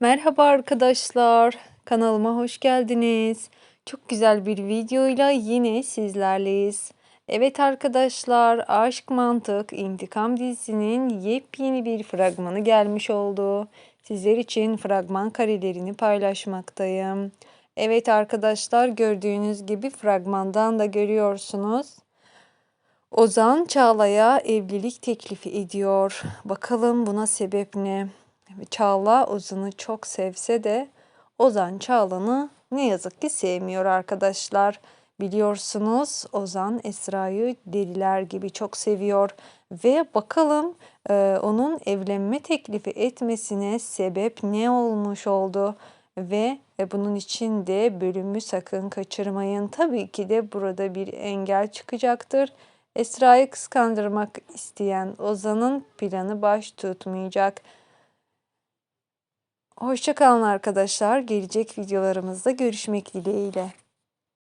Merhaba arkadaşlar, kanalıma hoş geldiniz. Çok güzel bir videoyla yine sizlerleyiz. Evet arkadaşlar, Aşk Mantık İntikam dizisinin yepyeni bir fragmanı gelmiş oldu. Sizler için fragman karelerini paylaşmaktayım. Evet arkadaşlar, gördüğünüz gibi fragmandan da görüyorsunuz. Ozan Çağla'ya evlilik teklifi ediyor. Bakalım buna sebep ne? Çağla Ozan'ı çok sevse de Ozan Çağla'nı ne yazık ki sevmiyor arkadaşlar. Biliyorsunuz Ozan Esra'yı deliler gibi çok seviyor ve bakalım e, onun evlenme teklifi etmesine sebep ne olmuş oldu ve e, bunun için de bölümü sakın kaçırmayın. Tabii ki de burada bir engel çıkacaktır. Esra'yı kıskandırmak isteyen Ozan'ın planı baş tutmayacak. Hoşçakalın arkadaşlar. Gelecek videolarımızda görüşmek dileğiyle.